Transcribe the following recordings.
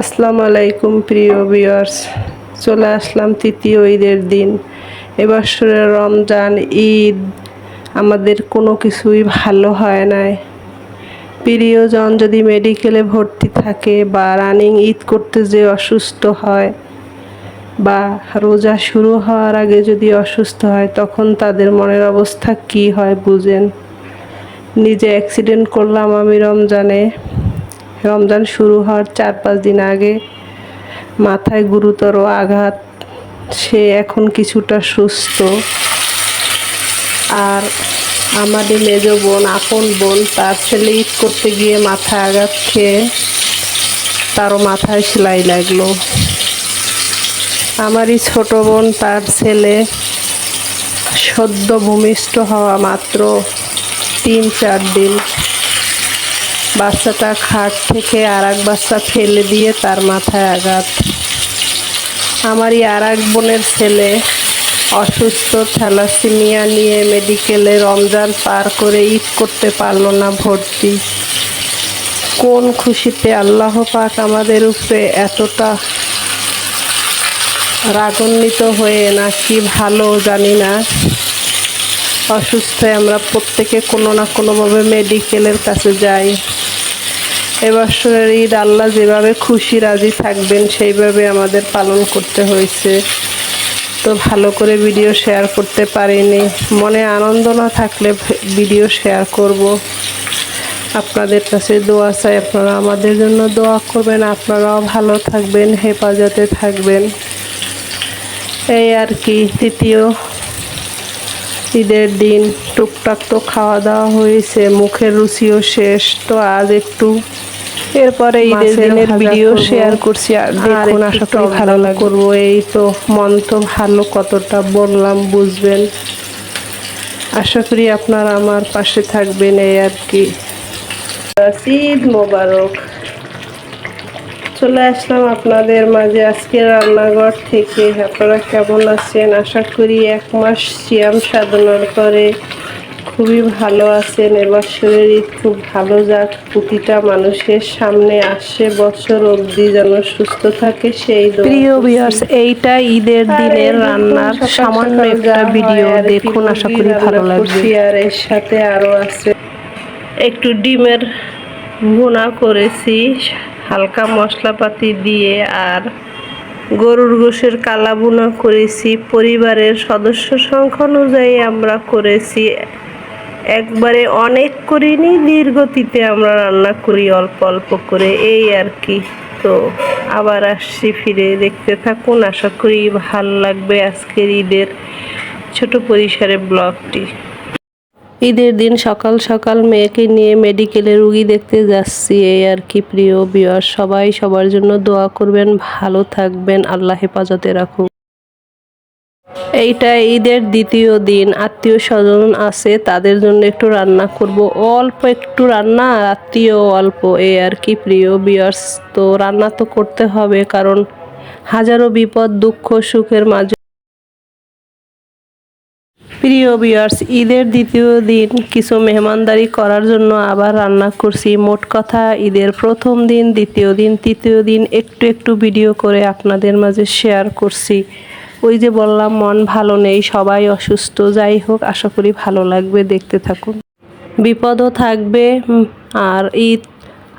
আসসালামু আলাইকুম, প্রিয় ভিউয়ার্স চলে আসলাম তৃতীয় ঈদের দিন। এবছরের রমজান ঈদ। আমাদের কোনো কিছুই ভালো হয় নাই। প্রিয়জন যদি মেডিকেলে ভর্তি থাকে বা রানিং ঈদ করতে যে অসুস্থ হয় বা রোজা শুরু হওয়ার আগে যদি অসুস্থ হয়, তখন তাদের মনের অবস্থা কি হয় বুঝেন। নিজে অ্যাক্সিডেন্ট করলাম আমি রমজানে। রমজান শুরু হওয়ার চার পাঁচ দিন আগে মাথায় গুরুতর আঘাত, সে এখন কিছুটা সুস্থ। আর আমাদের মেজ বোন, আপন বোন, তার ছেলে ঈদ করতে গিয়ে মাথায় আঘাত খেয়ে তারও মাথায় সেলাই লাগল। আমারই ছোট বোন, তার ছেলে সদ্য ভূমিষ্ঠ হওয়া মাত্র তিন চার দিন। বাচ্চাটা খাট থেকে আর এক বাচ্চা ফেলে দিয়ে তার মাথায় আঘাত। আমারই আর এক বোনের ছেলে অসুস্থ, থ্যালাসিমিয়া নিয়ে মেডিকেলে রমজান পার করে ঈদ করতে পারল না ভর্তি। কোন খুশিতে আল্লাহ পাক আমাদের উপরে এতটা রাগান্বিত হয়ে না কি ভালো জানি না। অসুস্থ আমরা প্রত্যেকে কোনো না কোনোভাবে মেডিকেলের কাছে যাই। এবছরের ঈদ আল্লাহ যেভাবে খুশি, রাজি থাকবেন, সেইভাবে আমাদের পালন করতে হয়েছে। তো ভালো করে ভিডিও শেয়ার করতে পারিনি। মনে আনন্দ না থাকলে ভিডিও শেয়ার করব। আপনাদের কাছে দোয়া চাই, আপনারা আমাদের জন্য দোয়া করবেন, আপনারাও ভালো থাকবেন, হেফাজতে থাকবেন। এই আর কি, তৃতীয় ঈদের দিন, টুকটাক তো খাওয়া দাওয়া হয়েছে, মুখের রুচিও শেষ। তো আজ একটু এরপরে ঈদের দিনের ভিডিও শেয়ার করছি আর দেখুন আশা করি ভালো করব। এই তো মন তো ভালো কতটা বললাম বুঝবেন। আশা করি আপনারা আমার পাশে থাকবেন এই আর কি। ঈদ মোবারক। চলে আসলাম আপনাদের মাঝে আজকে রান্নাঘর থেকে। আপনারা কেমন আছেন? আশা করি এক মাস সিয়াম সাধনার পরে খুবই ভালো আছেন এবার শরীর খুব ভালো যাক। প্রতিটা মানুষের সামনে আসে বছর অবধি যেন সুস্থ থাকে সেই প্রিয় ভিউয়ার্স এইটা ঈদের দিনের রান্নার সামান্য একটা ভিডিও দেখুন আশা করি ভালো লাগবে। আর এর সাথে আরও আছে একটু ডিমের ভুনা করেছি হালকা মশলাপাতি দিয়ে আর গরুর গোশের কালা বুনা করেছি পরিবারের সদস্য সংখ্যা অনুযায়ী আমরা করেছি একবারে অনেক করিনি, দীর্ঘতিতে আমরা রান্না করি অল্প অল্প করে, এই আর কি। তো আবার আসছি ফিরে, দেখতে থাকুন, আশা করি ভালো লাগবে আজকের ঈদের ছোট পরিসরে ব্লগটি। ঈদের দিন সকাল সকাল মেয়েকে নিয়ে মেডিকেলে রুগী দেখতে যাচ্ছি, এই আর কি প্রিয় বিয়ার সবাই সবার জন্য দোয়া করবেন, ভালো থাকবেন, আল্লাহ হেফাজতে রাখুন এইটা ঈদের দ্বিতীয় দিন। আত্মীয় স্বজন আছে, তাদের জন্য একটু রান্না করব। অল্প একটু রান্না, আত্মীয় অল্প। এ আর কি প্রিয় বিয়ার্স তো রান্না তো করতে হবে, কারণ হাজারো বিপদ, দুঃখ, সুখের মাঝে। প্রিয় বিয়ার্স ঈদের দ্বিতীয় দিন কিছু মেহমানদারি করার জন্য আবার রান্না করছি। মোট কথা, ঈদের প্রথম দিন, দ্বিতীয় দিন, তৃতীয় দিন একটু একটু ভিডিও করে আপনাদের মাঝে শেয়ার করছি। ওই যে বললাম, মন ভালো নেই, সবাই অসুস্থ, যাই হোক, আশা করি ভালো লাগবে, দেখতে থাকুন। বিপদও থাকবে আর ঈদ,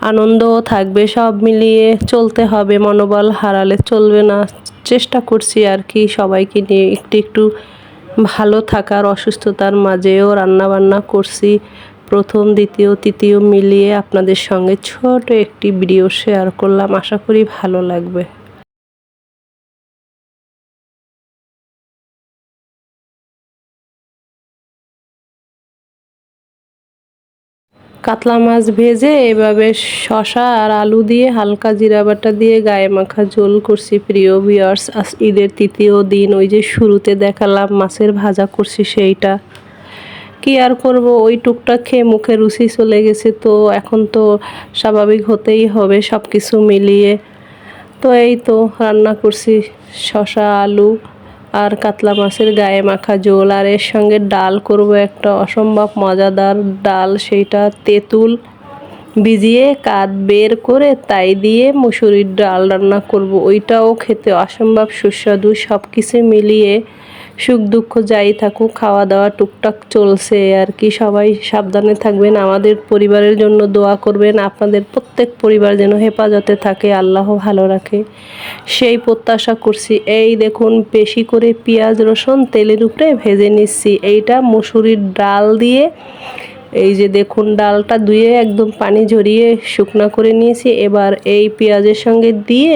আনন্দও থাকবে, সব মিলিয়ে চলতে হবে, মনোবল হারালে চলবে না। চেষ্টা করছি আর কি, সবাইকে নিয়ে একটু একটু ভালো থাকার, অসুস্থতার মাঝেও রান্নাবান্না করছি। প্রথম, দ্বিতীয়, তৃতীয় মিলিয়ে আপনাদের সঙ্গে ছোট একটি ভিডিও শেয়ার করলাম, আশা করি ভালো লাগবে। কাতলা মাছ ভেজে এভাবে শশা আর আলু দিয়ে হালকা জিরা বাটা দিয়ে গায়ে মাখা ঝোল করছি প্রিয় ভিওর্স ঈদের তৃতীয় দিন, ওই যে শুরুতে দেখালাম মাছের ভাজা করছি সেইটা। কি আর করব, ওই টুকটাক খেয়ে মুখে রুচি চলে গেছে তো, এখন তো স্বাভাবিক হতেই হবে সব কিছু মিলিয়ে। তো এই তো, রান্না করছি শশা আলু। আর কাতলা মাছের গায়ে মাখা ঝোল, আর এর সঙ্গে ডাল করব একটা অসম্ভব মজাদার ডাল, সেইটা তেঁতুল ভিজিয়ে কাত বের করে তাই দিয়ে মুসুরির ডাল রান্না করব। ওইটাও খেতে অসম্ভব সুস্বাদু সব কিছু মিলিয়ে সুখ দুঃখ যাই থাকুক খাওয়া দাওয়া টুকটাক চলছে আর কি। সবাই সাবধানে থাকবেন, আমাদের পরিবারের জন্য দোয়া করবেন, আপনাদের প্রত্যেক পরিবার যেন হেফাজতে থাকে, আল্লাহ ভালো রাখে। সেই প্রত্যাশা করছি। এই দেখুন বেশি করে পেঁয়াজ, রসুন, তেলের উপরে ভেজে নিচ্ছি। এইটা মুসুরির ডাল দিয়ে এই যে দেখুন, ডালটা ধুয়ে একদম পানি ঝরিয়ে শুকনা করে নিয়েছি। এবার এই পেঁয়াজের সঙ্গে দিয়ে,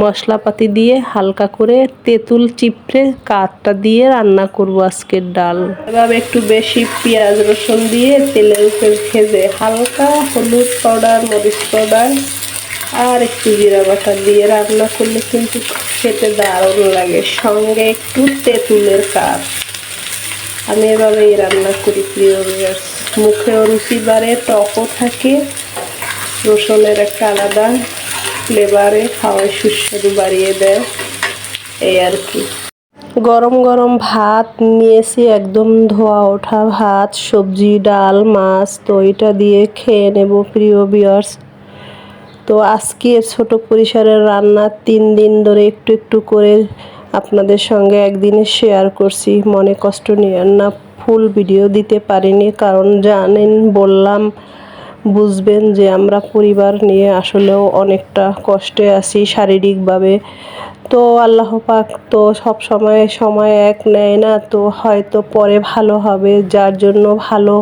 মশলাপাতি দিয়ে হালকা করে তেঁতুল চিপড়ে কাঠটা দিয়ে রান্না করব আজকের ডাল। এভাবে একটু বেশি পেঁয়াজ রসুন দিয়ে তেলের উপরে ভেজে হালকা হলুদ পাউডার, মরিচ পাউডার আর একটু জিরা বাটা দিয়ে রান্না করলে কিন্তু খেতে দারুণ লাগে। সঙ্গে একটু তেঁতুলের কাঠ। আমি এভাবেই রান্না করি, প্রিয় মুখেও রুচি বাড়ে, টকও থাকে। রসুনের একটা আলাদা ফ্লেভারে খাওয়ায়, সুস্বাদু বাড়িয়ে দেয়। এই আর কি। গরম গরম ভাত নিয়েছি, একদম ধোয়া ওঠা ভাত, সবজি, ডাল, মাছ, তো এটা দিয়ে খেয়ে নেব প্রিয় বিয়ার্স তো আজকে ছোট পরিসরের রান্না তিন দিন ধরে একটু একটু করে আপনাদের সঙ্গে একদিনে শেয়ার করছি। মনে কষ্ট নিয়ে না। ফুল ভিডিও দিতে পারিনি, কারণ জানেন, বললাম, বুঝবেন যে আমরা পরিবার নিয়ে আসলেও অনেকটা কষ্টে আছি শারীরিকভাবে। তো আল্লাহ পাক তো সব সময় সময় এক নেয় না, তো হয়তো পরে ভালো হবে। যার জন্য ভালো,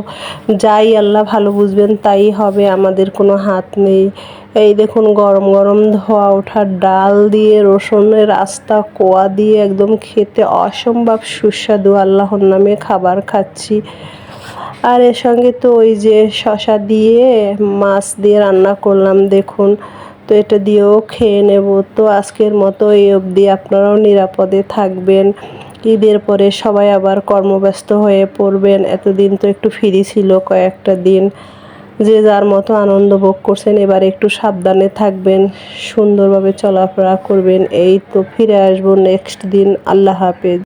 যাই আল্লাহ ভালো বুঝবেন, তাই হবে। আমাদের কোনো হাত নেই। এই দেখুন, গরম গরম ধোয়া ওঠা ডাল দিয়ে, রসুনের রাস্তা কোয়া দিয়ে একদম খেতে অসম্ভব সুস্বাদু আল্লাহর নামে খাবার খাচ্ছি। আর এর সঙ্গে তো ওই যে শশা দিয়ে মাছ দিয়ে রান্না করলাম, দেখুন। তো এটা দিয়েও খেয়ে নেব। তো আজকের মতো এই অবধি আপনারাও নিরাপদে থাকবেন। ঈদের পরে সবাই আবার কর্মব্যস্ত হয়ে পড়বেন। এতদিন তো একটু ফ্রি ছিল কয়েকটা দিন। যে যার মতো আনন্দ ভোগ করছেন, এবার একটু সাবধানে থাকবেন। সুন্দরভাবে চলাফেরা করবেন। এই তো ফিরে আসব নেক্সট দিন। আল্লাহ হাফেজ।